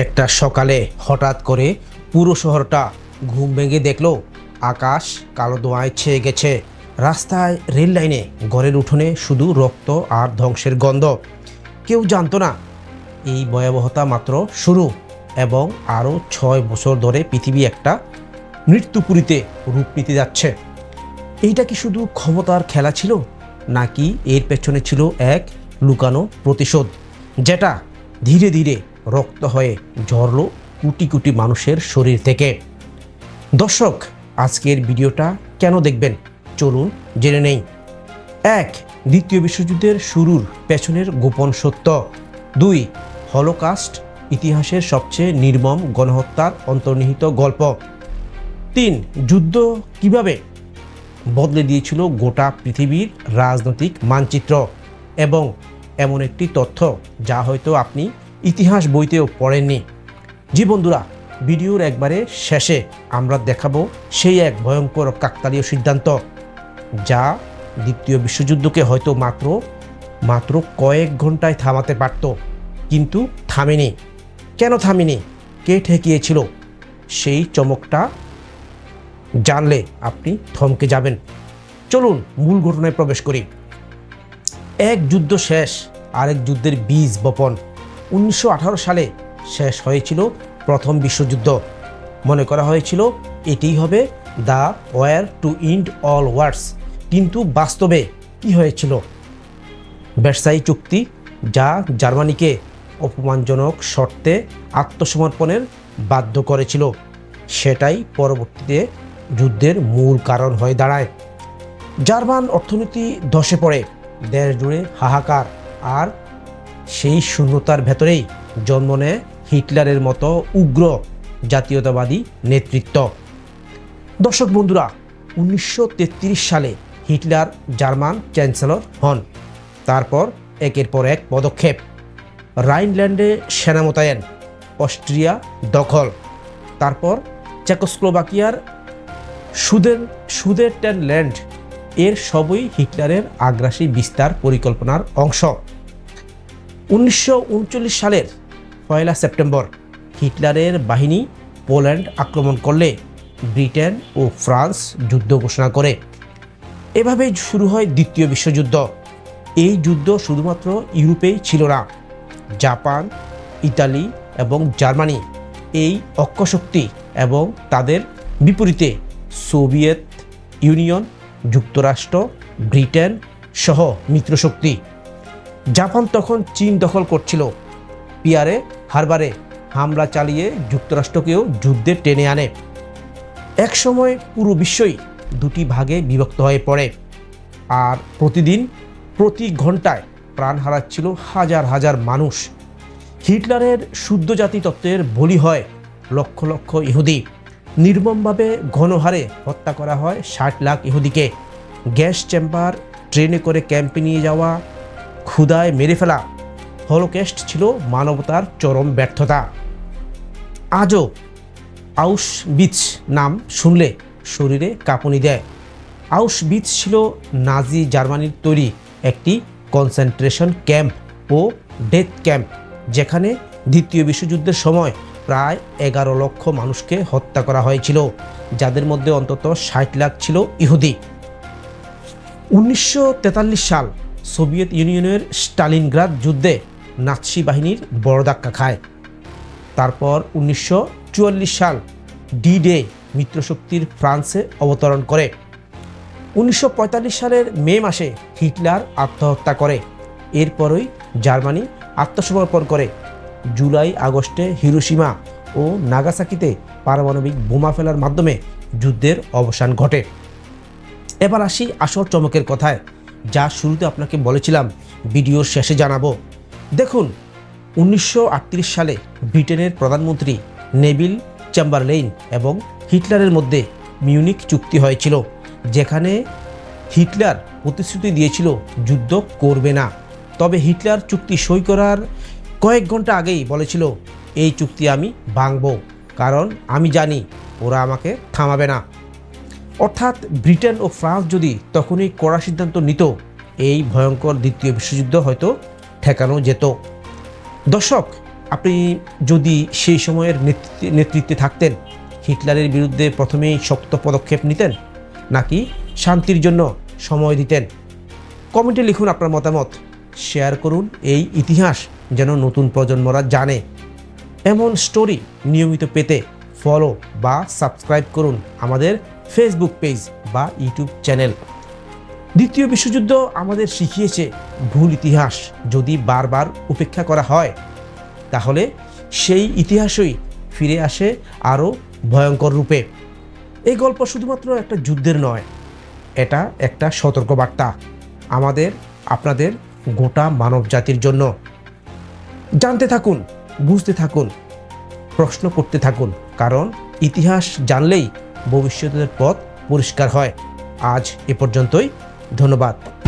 একটা সকালে হঠাৎ করে পুরো শহরটা ঘুম ভেঙে দেখল, আকাশ কালো দোয়ায় ছেয়ে গেছে। রাস্তায় রেল লাইনে ঘরের উঠোনে শুধু রক্ত আর ধ্বংসের গন্ধ। কেউ জানতো না, এই ভয়াবহতা মাত্র শুরু এবং আরও ছয় বছর ধরে পৃথিবী একটা মৃত্যুপুরীতে রূপ নিতে যাচ্ছে। এইটা কি শুধু ক্ষমতার খেলা ছিল, নাকি এর পেছনে ছিল এক লুকানো প্রতিশোধ, যেটা ধীরে ধীরে রক্ত হয়ে ঝরল কোটি কোটি মানুষের শরীর থেকে। দর্শক, আজকের ভিডিওটা কেন দেখবেন? চলুন জেনে নেই। এক, দ্বিতীয় বিশ্বযুদ্ধের শুরুর পেছনের গোপন সত্য। দুই, হলোকাস্ট ইতিহাসের সবচেয়ে নির্মম গণহত্যার অন্তর্নিহিত গল্প। তিন, যুদ্ধ কীভাবে? বদলে দিয়েছিল গোটা পৃথিবীর রাজনৈতিক মানচিত্র। এবং এমন একটি তথ্য যা হয়তো আপনি ইতিহাস বইতেও পড়েননি। জি বন্ধুরা, ভিডিওর একবারে শেষে আমরা দেখাবো সেই এক ভয়ঙ্কর কাকতালীয় সিদ্ধান্ত, যা দ্বিতীয় বিশ্বযুদ্ধকে হয়তো মাত্র মাত্র কয়েক ঘন্টায় থামাতে পারত, কিন্তু থামেনি। কেন থামেনি? কে ঠেকিয়েছিল? সেই চমকটা জানলে আপনি থমকে যাবেন। চলুন মূল ঘটনায় প্রবেশ করি। এক যুদ্ধ শেষ, আরেক যুদ্ধের বীজ বপন। উনিশশো আঠারো সালে শেষ হয়েছিল প্রথম বিশ্বযুদ্ধ। মনে করা হয়েছিল এটিই হবে the war to end all wars. কিন্তু বাস্তবে কি হয়েছিল? ব্যবসায়ী চুক্তি যা জার্মানিকে অপমানজনক শর্তে আত্মসমর্পণের বাধ্য করেছিল, সেটাই পরবর্তীতে যুদ্ধের মূল কারণ হয়ে দাঁড়ায়। জার্মান অর্থনীতি ধসে পড়ে, দেশ জুড়ে হাহাকার আর সেই শূন্যতার ভেতরেই জন্ম নেয় হিটলারের মতো উগ্র জাতীয়তাবাদী নেতৃত্ব। দর্শক বন্ধুরা, উনিশশো তেত্রিশ সালে হিটলার জার্মান চ্যান্সেলর হন। তারপর একের পর এক পদক্ষেপ। রাইনল্যান্ডে সেনা মোতায়েন, অস্ট্রিয়া দখল। তারপর চেকোস্লোভাকিয়ার সুদের, সুদেরট্যানল্যান্ড। এর সবই হিটলারের আগ্রাসী বিস্তার পরিকল্পনার অংশ। উনিশশো উনচল্লিশ সালের পয়লা সেপ্টেম্বর হিটলারের বাহিনী পোল্যান্ড আক্রমণ করলে ব্রিটেন ও ফ্রান্স যুদ্ধ ঘোষণা করে। এভাবে শুরু হয় দ্বিতীয় বিশ্বযুদ্ধ। এই যুদ্ধ শুধুমাত্র ইউরোপেই ছিল না, জাপান, ইতালি এবং জার্মানি এই অক্ষশক্তি এবং তাদের বিপরীতে সোভিয়েত ইউনিয়ন, যুক্তরাষ্ট্র, ব্রিটেন সহ মিত্রশক্তি। জাপান তখন চীন দখল করছিল। পিয়ারে, হারবারে হামলা চালিয়ে যুক্তরাষ্ট্রকেও যুদ্ধে টেনে আনে। একসময় পুরো বিশ্বই দুটি ভাগে বিভক্ত হয়ে পড়ে। আর প্রতিদিন, প্রতি ঘন্টায় প্রাণ হারাচ্ছিল হাজার হাজার মানুষ। হিটলারের শুদ্ধ জাতি তত্ত্বের বলি হয় লক্ষ লক্ষ ইহুদি। নির্মমভাবে ঘনহারে হত্যা করা হয় ষাট লাখ ইহুদিকে। গ্যাস চেম্বার, ট্রেনে করে ক্যাম্পে নিয়ে যাওয়া ক্ষুদায় মেরে ফেলা। হলোকেস্ট ছিল মানবতার চরম ব্যর্থতা। আজও আউস বিচ নাম শুনলে শরীরে কাঁপুনি দেয়। আউস বিচ ছিল নাজি জার্মানির তৈরি একটি কনসেন্ট্রেশন ক্যাম্প ও ডেথ ক্যাম্প, যেখানে দ্বিতীয় বিশ্বযুদ্ধের সময় প্রায় এগারো লক্ষ মানুষকে হত্যা করা হয়েছিল, যাদের মধ্যে অন্তত ষাট লাখ ছিল ইহুদি। উনিশশো তেতাল্লিশ সাল সোভিয়েত ইউনিয়নের স্টালিনগ্রাদ যুদ্ধে নাৎসি বাহিনীর বড় ধাক্কা খায়। তারপর উনিশশো চুয়াল্লিশ সাল ডি ডে মিত্রশক্তির ফ্রান্সে অবতরণ করে। উনিশশো পঁয়তাল্লিশ সালের মে মাসে হিটলার আত্মহত্যা করে। এরপরই জার্মানি আত্মসমর্পণ করে। জুলাই আগস্টে হিরোসীমা ও নাগাসাকিতে পারমাণবিক বোমা ফেলার মাধ্যমে যুদ্ধের অবসান ঘটে। এবার আসি আসর চমকের কথায়। যা শুরুতে আপনাকে বলেছিলাম, ভিডিওর শেষে জানাব। দেখুন, উনিশশো আটত্রিশ সালে ব্রিটেনের প্রধানমন্ত্রী নেভিল চেম্বারলেইন এবং হিটলারের মধ্যে মিউনিক চুক্তি হয়েছিল, যেখানে হিটলার প্রতিশ্রুতি দিয়েছিল, যুদ্ধ করবে না। তবে হিটলার চুক্তি সই করার কয়েক ঘণ্টা আগেই বলেছিল, এই চুক্তি আমি ভাঙব, কারণ আমি জানি ওরা আমাকে থামাবে না। অর্থাৎ ব্রিটেন ও ফ্রান্স যদি তখনই কড়া সিদ্ধান্ত নিত, এই ভয়ঙ্কর দ্বিতীয় বিশ্বযুদ্ধ হয়তো ঠেকানো যেত। দর্শক, আপনি যদি সেই সময়ের নেতৃত্বে থাকতেন, হিটলারের বিরুদ্ধে প্রথমেই শক্ত পদক্ষেপ নিতেন, নাকি শান্তির জন্য সময় দিতেন? কমেন্টে লিখুন আপনার মতামত। শেয়ার করুন এই ইতিহাস যেন নতুন প্রজন্মরা জানে। এমন স্টোরি নিয়মিত পেতে ফলো বা সাবস্ক্রাইব করুন আমাদের ফেসবুক পেজ বা ইউটিউব চ্যানেল দ্বিতীয় বিশ্বযুদ্ধ আমাদের শিখিয়েছে ভুল ইতিহাস যদি বারবার উপেক্ষা করা হয়, তাহলে সেই ইতিহাসই ফিরে আসে আরও ভয়ঙ্কর রূপে। এই গল্প শুধুমাত্র একটা যুদ্ধের নয়, এটা একটা সতর্কবার্তা আমাদের, আপনাদের গোটা মানব জাতির জন্য। জানতে থাকুন, বুঝতে থাকুন, প্রশ্ন করতে থাকুন, কারণ ইতিহাস জানলেই ভবিষ্যতের পথ পরিষ্কার হয়। আজ এ পর্যন্তই। ধন্যবাদ।